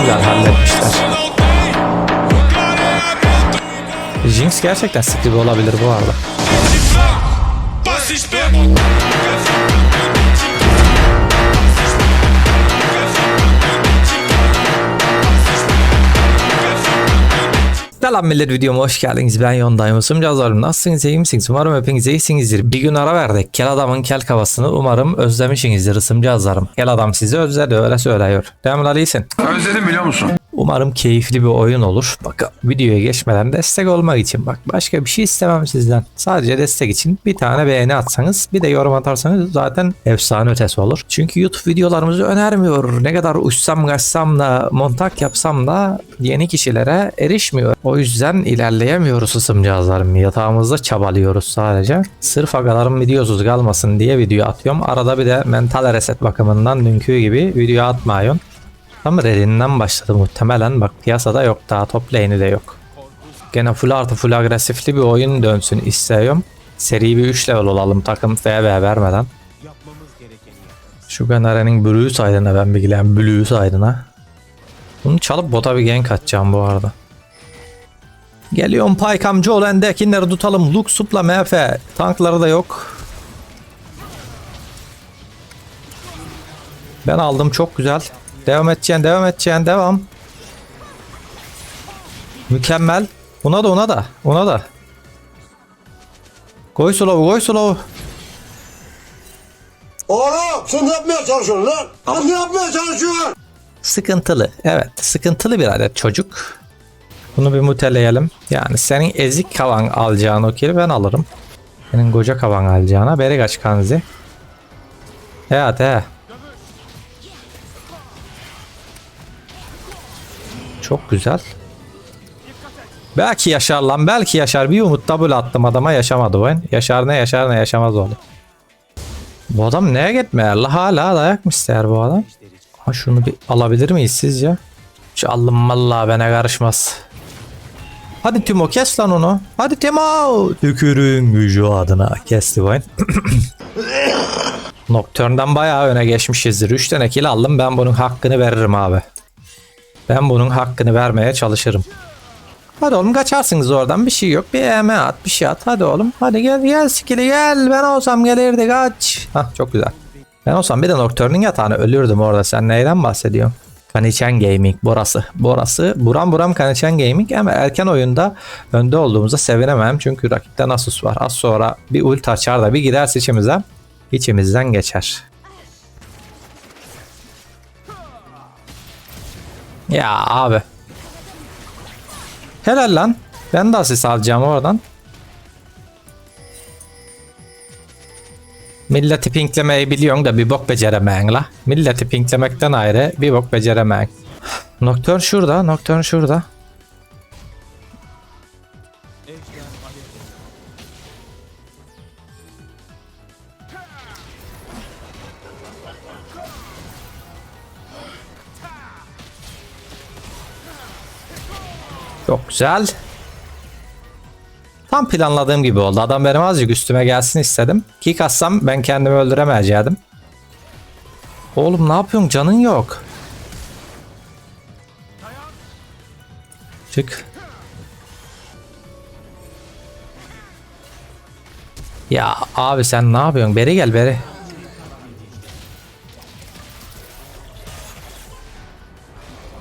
Güzel halletmişler. Jinx gerçekten sıkıcı olabilir bu arada. Selam millet videoma hoş geldiniz. Ben Yondayım. Cazlarım. Nasılsınız? iyi misiniz? Umarım hepiniz iyisinizdir. Bir gün ara verdik. Kel adamın kel kafasını umarım özlemişsinizdir ısımcazlarım. Kel adam sizi özledi öyle söylüyor. Demin Ali iyisin. Özledim biliyor musun? Umarım keyifli bir oyun olur. Bakın videoya geçmeden destek olmak için bak başka bir şey istemem sizden. Sadece destek için bir tane beğeni atsanız bir de yorum atarsanız zaten efsane ötesi olur. Çünkü YouTube videolarımızı önermiyor. Ne kadar uçsam kaçsam da montak yapsam da yeni kişilere erişmiyor. O yüzden ilerleyemiyoruz ısımcağızlarım. Yatağımızda çabalıyoruz sadece. Sırf agalarım videosuz kalmasın diye video atıyorum. Arada bir de mental reset bakımından dünkü gibi video atmayın. Tam red'inden başladı muhtemelen. Bak piyasada yok daha top lane'i de yok. Gene full artı full agresifli bir oyun dönsün istiyorum. Seri bir 3 level olalım takım FB vermeden. Şu Ganare'nin Blue side'ına ben bir gideyim. Blue side'ına. Bunu çalıp bota bir gank atacağım bu arada. Geliyorum Pike amca ol endekinleri tutalım. Lux supla MF. Tankları da yok. Ben aldım çok güzel. Devam edeceksin, devam edeceksin, devam. Mükemmel. Ona da, ona da, ona da. Koy slow, koy slow. Oğlum sen ne yapmaya çalışıyorsun lan? Sen ne yapmaya çalışıyorsun? Sıkıntılı. Evet, sıkıntılı bir adet çocuk. Bunu bir muteleyelim. Yani senin ezik kavan alacağın o kili ben alırım. Senin koca kavan alacağına beri kaç kanzi. Evet he. Çok güzel. Belki yaşar lan belki yaşar. Bir umut double attım adama yaşamadı oyun. Yaşar ne yaşar ne yaşamaz oldu. Bu adam neye gitmiyor? Allah hala dayak mı ister bu adam? Ha şunu bir alabilir miyiz sizce? Şu allım vallahi bana karışmaz. Hadi Timo kes lan onu. Hadi Timo. Tükürün gücü adına kesti oyun. Nocturne'dan bayağı öne geçmişizdir. 3 tane kill aldım. Ben bunun hakkını veririm abi. Ben bunun hakkını vermeye çalışırım. Hadi oğlum kaçarsınız oradan bir şey yok. Bir eme at bir şey at. Hadi oğlum. Hadi gel gel skill'i gel. Ben olsam gelirdi kaç. Hah çok güzel. Ben olsam bir de Nocturne'ın yatağını ölürdüm orada. Sen neyden bahsediyorsun? Kanichen Gaming burası. Burası buram buram Kanichen Gaming ama erken oyunda önde olduğumuza sevinemem. Çünkü rakipte Nasus var. Az sonra bir ult açar da bir giderse içimize içimizden geçer. Ya abi. Helal lan. Ben de asist alacağım oradan. Milleti pinklemeyi biliyorsun da bir bok beceremeyin la. Milleti pinklemekten ayrı bir bok beceremeyin. Nocturne şurada, Nocturne şurada. Çok güzel. Tam planladığım gibi oldu. Adam benim azıcık üstüme gelsin istedim. Kick atsam ben kendimi öldüremeyecektim. Oğlum ne yapıyorsun? Canın yok. Çık. Ya abi sen ne yapıyorsun? Beri gel beri.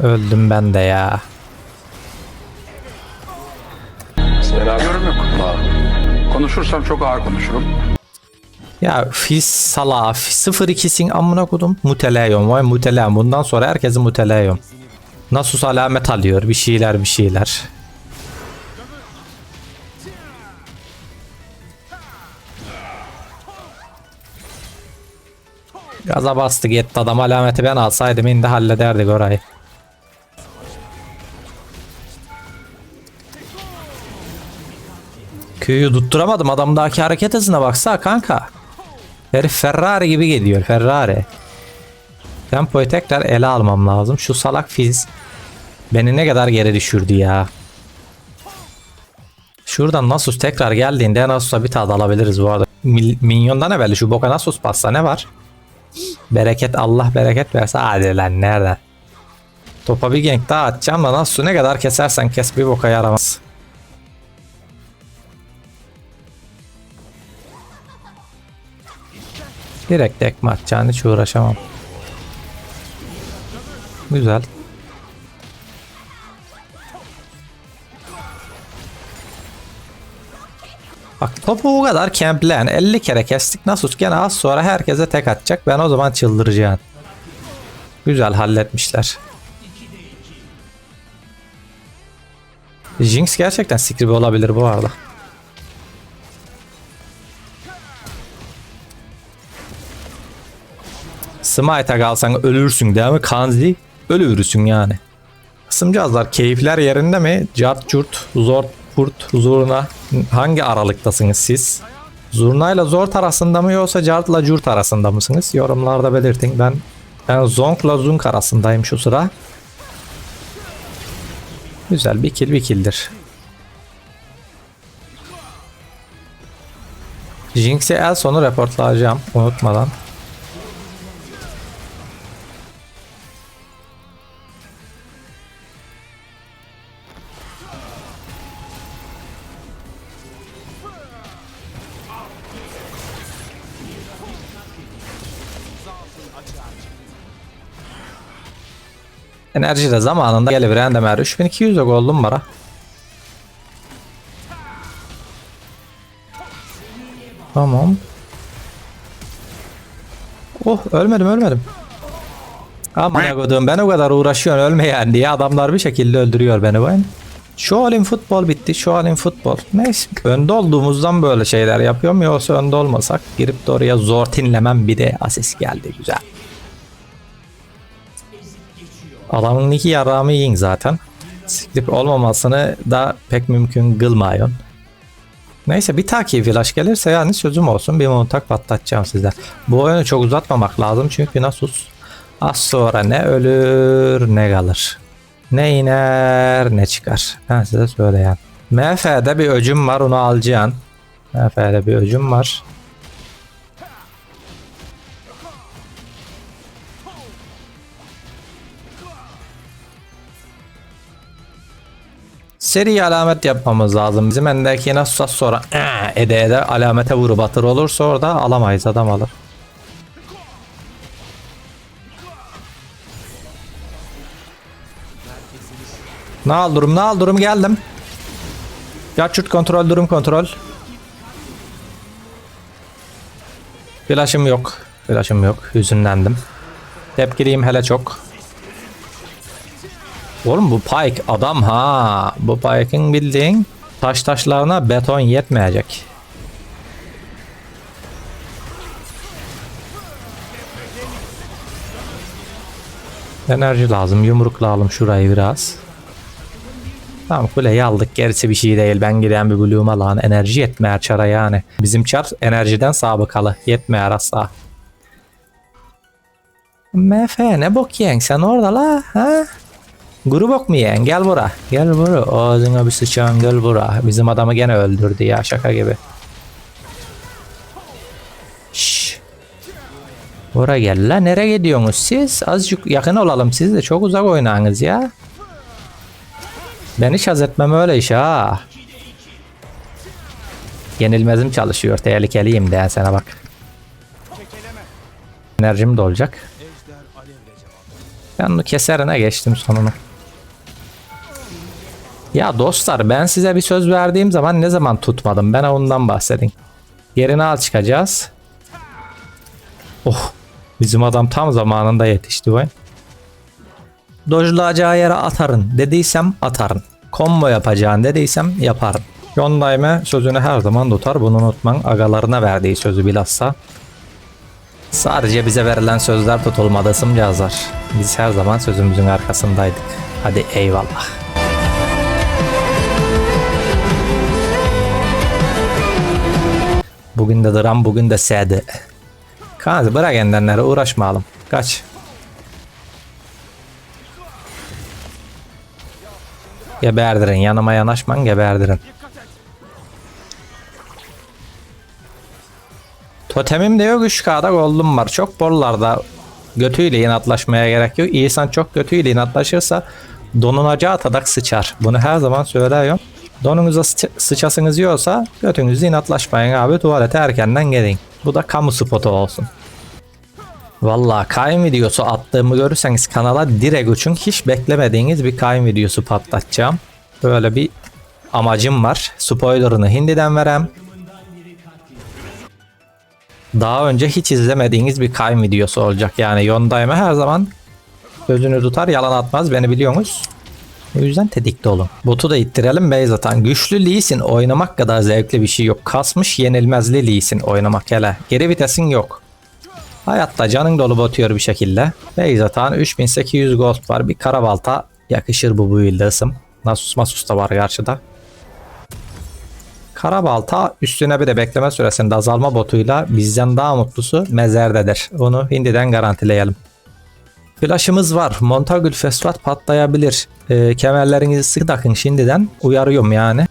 Öldüm ben de ya. Konuşursam çok ağır konuşurum. Ya fis sala 0-2'sin amına kodum muteleyon vay muteleyon bundan sonra herkesi muteleyon. Nasus alamet alıyor bir şeyler bir şeyler. Gaza bastı gitti adam alameti ben alsaydım indi hallederdik orayı. Köyü tutturamadım adamdaki hareket hızına baksana kanka. Herif Ferrari gibi gidiyor Ferrari. Tempoyu tekrar ele almam lazım. Şu salak fiz beni ne kadar geri düşürdü ya. Şuradan Nasus tekrar geldiğinde Nasus'a bir tad alabiliriz bu arada. Minyondan evvel şu boka Nasus bassa ne var? Bereket Allah bereket verse hadi lan nereden? Topa bir gank daha atacağım da nasıl ne kadar kesersen kes bir boka yaramaz. Direkt tekme atacağını hiç uğraşamam. Güzel. Bak topu o kadar kempleyen 50 kere kestik. Nasus gene az sonra herkese tek atacak. Ben o zaman çıldıracağım. Güzel halletmişler. Jinx gerçekten scribe olabilir bu arada. Smite'a kalsan ölürsün değil mi Kanzi? Ölürsün yani. Kısımcağızlar keyifler yerinde mi? Cart curt, zor purt, zurna. Hangi aralıktasınız siz? Zurna ile zort arasında mı yoksa cartla curt arasında mısınız? Yorumlarda belirtin. Ben ben zonkla zunk arasındayım şu sıra. Güzel bir kill bir killdir. Jinx'i el sonu reportlayacağım unutmadan. Enerji de zamanında geliveren demer 3200 de gold'um var ha. Tamam. Oh ölmedim ölmedim. Aman kodum ben o kadar uğraşıyorum ölmeyen diye adamlar bir şekilde öldürüyor beni ben. Şu halin futbol bitti şu halin futbol. Neyse önde olduğumuzdan böyle şeyler yapıyorum yoksa önde olmasak girip de oraya zor tinlemem bir de asist geldi güzel. Adamın iki yarağımı yiyin zaten. Script olmamasını da pek mümkün kılmayın. Neyse bir takip flash gelirse yani sözüm olsun bir montak patlatacağım size. Bu oyunu çok uzatmamak lazım çünkü Nasus az sonra ne ölür ne kalır. Ne iner ne çıkar. Ben size söyleyeyim. MF'de bir öcüm var onu alacaksın. MF'de bir öcüm var. Seri alamet yapmamız lazım. Bizim endeki nasıl sonra ee, ede ede alamete vurup batır olursa orada alamayız adam alır. Ne al durum ne al durum geldim. Gerçut kontrol durum kontrol. Flash'ım yok. Flash'ım yok. Hüzünlendim. Tepkiliyim hele çok. Oğlum bu Pike adam ha. Bu Pike'ın bildiğin taş taşlarına beton yetmeyecek. Enerji lazım. Yumruk lazım şurayı biraz. Tamam kuleyi aldık. Gerisi bir şey değil. Ben giden bir bloom'a lan. Enerji yetmeyer çara yani. Bizim çar enerjiden sabıkalı. Yetmeyer asla. MF ne bok yiyen sen orada la ha? Bok mu yiyen? Gel bura. Gel bura. Ağzına bir sıçan gel bura. Bizim adamı gene öldürdü ya şaka gibi. Şşş. Bura gel la. Nereye gidiyorsunuz siz? Azıcık yakın olalım. Siz de çok uzak oynağınız ya. Ben hiç haz etmem öyle iş ha. Yenilmezim çalışıyor. Tehlikeliyim de sana bak. Enerjim de olacak. Ben keserine geçtim sonunu. Ya dostlar ben size bir söz verdiğim zaman ne zaman tutmadım? Ben ondan bahsedeyim. Yerine al çıkacağız. Oh. Bizim adam tam zamanında yetişti vay. Dojlayacağı yere atarın dediysem atarın. Combo yapacağın dediysem yaparım. Yondaime sözünü her zaman tutar. Bunu unutman. Agalarına verdiği sözü bilhassa. Sadece bize verilen sözler tutulmadı sımcağızlar. Biz her zaman sözümüzün arkasındaydık. Hadi eyvallah. Bugün de dram, bugün de sedi. Kanzi bırak endenlere uğraşmayalım. Kaç. Geberdirin. Yanıma yanaşman geberdirin. Totemim de yok 3K'da gold'um var. Çok bollarda Götüyle inatlaşmaya gerek yok. İnsan çok götüyle inatlaşırsa donunacağı tadak sıçar. Bunu her zaman söylüyorum. Donunuza sıç- sıçasınız yiyorsa götünüzü inatlaşmayın abi. Tuvalete erkenden gelin. Bu da kamu spotu olsun. Valla kayın videosu attığımı görürseniz kanala direkt uçun. Hiç beklemediğiniz bir kayın videosu patlatacağım. Böyle bir amacım var. Spoilerını hindiden verem. Daha önce hiç izlemediğiniz bir kayın videosu olacak. Yani Yondayma her zaman sözünü tutar yalan atmaz beni biliyorsunuz. O yüzden tetikte olun. Botu da ittirelim base atan. Güçlü Lee oynamak kadar zevkli bir şey yok. Kasmış yenilmezli Lee oynamak hele. Geri vitesin yok. Hayatta canın dolu botuyor bir şekilde. Base atan 3800 gold var. Bir karabalta yakışır bu build'e ısım. Nasus Masus da var karşıda. Karabalta üstüne bir de bekleme süresinde azalma botuyla bizden daha mutlusu mezerdedir. Onu hindiden garantileyelim. Flash'ımız var. Montagül Fesvat patlayabilir. Ee, kemerlerinizi sıkı takın şimdiden. Uyarıyorum yani.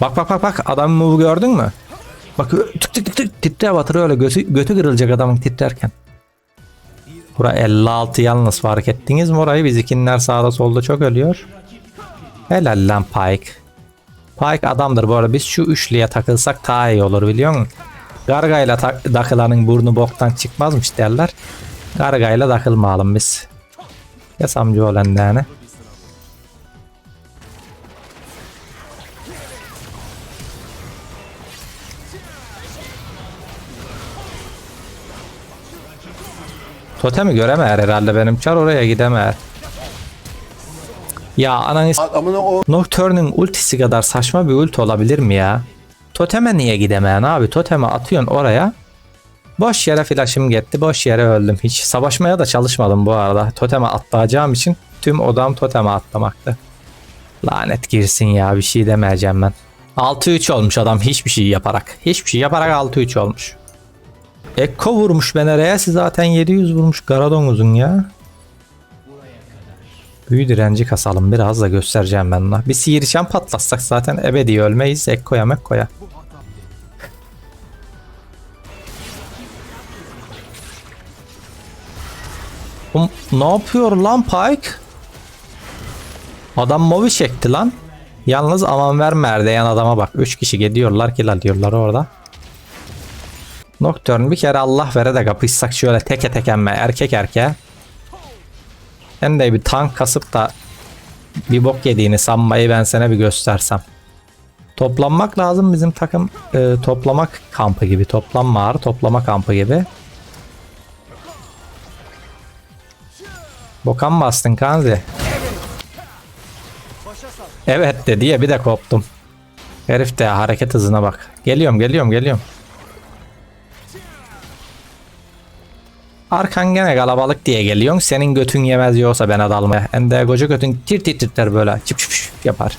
Bak bak bak bak adamın move gördün mü? Bak tık tık tık tık titreye batırıyor öyle götü, götü kırılacak adamın titrerken. Bura 56 yalnız fark ettiniz mi orayı? Bizikinler sağda solda çok ölüyor. Helal lan Pike. Pike adamdır bu arada. Biz şu üçlüye takılsak daha iyi olur biliyor musun? Gargayla tak- takılanın burnu boktan çıkmazmış derler. Gargayla takılmayalım biz. Yasamcı olan yani. Totemi göremeyer herhalde benim çar oraya gidemeyer. Ya ananı Amına o Nocturne'ın ultisi kadar saçma bir ulti olabilir mi ya? Toteme niye gidemeyen abi? Toteme atıyorsun oraya. Boş yere flash'ım gitti. Boş yere öldüm. Hiç savaşmaya da çalışmadım bu arada. Toteme atlayacağım için tüm odam toteme atlamaktı. Lanet girsin ya bir şey demeyeceğim ben. 6-3 olmuş adam hiçbir şey yaparak. Hiçbir şey yaparak 6-3 olmuş. Ekko vurmuş bana Reyes'i zaten 700 vurmuş Garadonuz'un ya. Büyü direnci kasalım biraz da göstereceğim ben ona. Bir sihirçen patlatsak zaten ebedi ölmeyiz. Ekkoya mekkoya. Ne yapıyor lan Pike? Adam movi çekti lan. Yalnız aman verme erdeyen adama bak. 3 kişi gidiyorlar kill alıyorlar orada. Nocturne bir kere Allah vere de kapışsak şöyle teke tekemme erkek erkeğe. Sen de bir tank kasıp da bir bok yediğini sanmayı ben sana bir göstersem. Toplanmak lazım bizim takım e, toplamak kampı gibi. Toplanma ağrı toplama kampı gibi. Bokan bastın Kanzi. Evet dedi ya bir de koptum. Herif de hareket hızına bak. Geliyorum geliyorum geliyorum. Arkan gene kalabalık diye geliyorsun. Senin götün yemez yoksa ben dalmaya. Hem de koca götün tir tir titrer böyle. Çıp çıp yapar.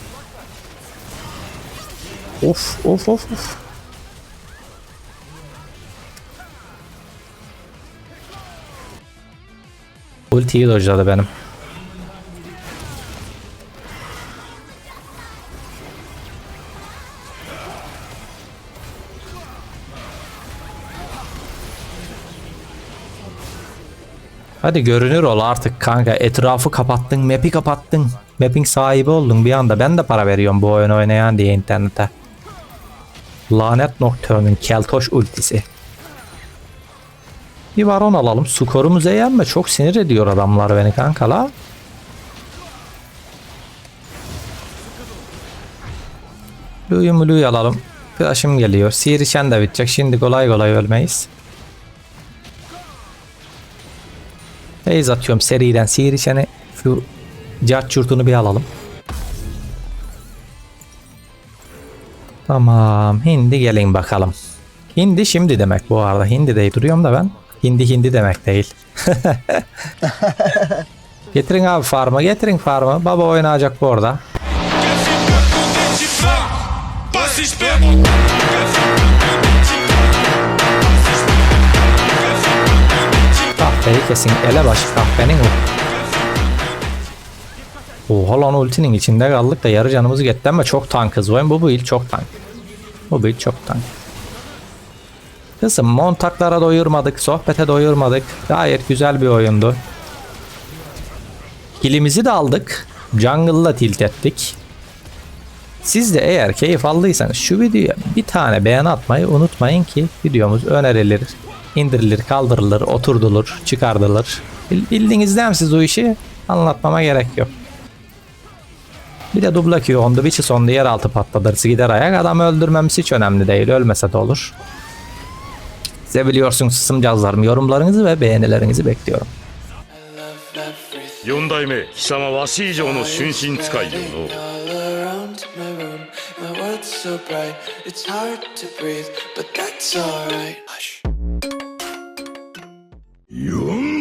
Of of of of. Ultiyi dojladı benim. Hadi görünür ol artık kanka. Etrafı kapattın, map'i kapattın. Map'in sahibi oldun bir anda. Ben de para veriyorum bu oyunu oynayan diye internete. Lanet Nocturne'un keltoş ultisi. Bir baron alalım. Skorumuzu eğenme. Çok sinir ediyor adamlar beni kanka la. Luyu muluyu alalım. Flash'ım geliyor. Sihir de bitecek. Şimdi kolay kolay ölmeyiz. Beyz atıyorum seriden sihir içeni şu cart çurtunu bir alalım. Tamam hindi gelin bakalım. Hindi şimdi demek bu arada hindi deyip duruyorum da ben. Hindi hindi demek değil. getirin abi farmı getirin farmı. Baba oynayacak bu orada. Dente Kahveyi kesin ele başı kahvenin. Oha lan ultinin içinde kaldık da yarı canımızı gitti ama çok tankız. Oyun bu build çok tank. Bu build çok tank. Kızım montaklara doyurmadık, sohbete doyurmadık. Gayet güzel bir oyundu. Kilimizi de aldık. Jungle'la tilt ettik. Siz de eğer keyif aldıysanız şu videoya bir tane beğen atmayı unutmayın ki videomuz önerilir, indirilir, kaldırılır, oturdulur, çıkartılır. Bil- Bildiğiniz değil mi siz o işi? Anlatmama gerek yok. Bir de dubla Q ondu, biçi sondu yeraltı patlatırsı gider ayak. Adamı öldürmemiz hiç önemli değil, ölmese de olur. Size biliyorsunuz sısımcazlarım yorumlarınızı ve beğenilerinizi bekliyorum. 四代目貴様わし以上の春心使いよの all around my room. My world's so bright, it's hard to breathe, but that's alright. 4